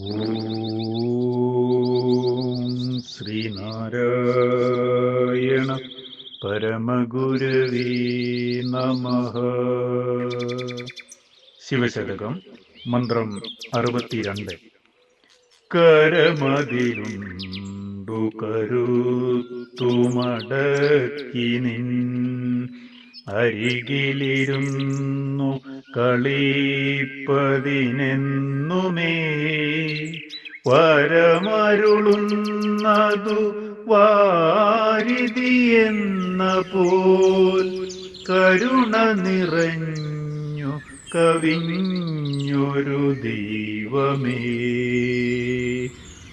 ശ്രീനാരായണ പരമഗുരുവീ നമ. ശിവശതകം മന്ത്രം അറുപത്തിരണ്ട്. കരമതിരുണ്ടു കരുത്തുമടക്കി നിൻ അരികിലിരുന്നു കളിപ്പതിനെന്നുമേ വരമരുളുന്നതു വാരിതിയെന്ന പോൽ കരുണ നിറഞ്ഞു കവിഞ്ഞൊരു ദൈവമേ.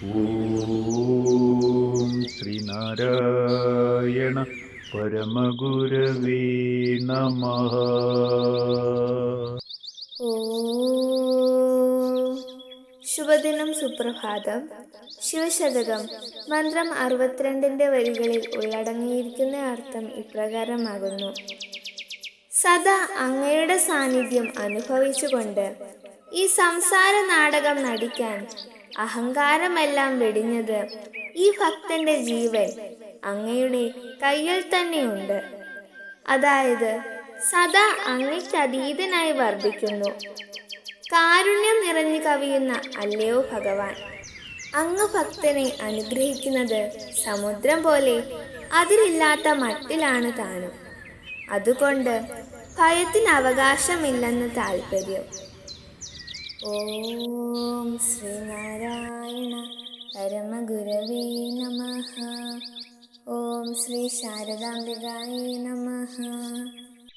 ഓം ശ്രീനാരായണ പരമഗുരവേ നമ. ശുഭദിനം സുപ്രഭാതം. ശിവശതകം. മന്ത്രം അറുപത്തിരണ്ടിന്റെ വരികളിൽ ഉള്ളടങ്ങിയിരിക്കുന്ന അർത്ഥം ഇപ്രകാരമാകുന്നു. സദാ അങ്ങയുടെ സാന്നിധ്യം അനുഭവിച്ചുകൊണ്ട് ഈ സംസാര നാടകം നടിക്കാൻ അഹങ്കാരമെല്ലാം വെടിഞ്ഞത് ഈ ഭക്തന്റെ ജീവൻ അങ്ങയുടെ കയ്യിൽ തന്നെയുണ്ട്. അതായത് സദാ അങ്ങയ്ക്കതീതനായി വർദ്ധിക്കുന്നു. കാരുണ്യം നിറഞ്ഞു കവിയുന്ന അല്ലയോ ഭഗവാൻ? അങ്ങ് ഭക്തനെ അനുഗ്രഹിക്കുന്നത് സമുദ്രം പോലെ അതിരില്ലാത്ത മട്ടിലാണ് താനും. അതുകൊണ്ട് ഭയത്തിന് അവകാശമില്ലെന്ന് താല്പര്യം ഓം ശ്രീനാരായണ പരമഗുരവേ നമ ഓം ശ്രീ ശാരദാംബികായ നമ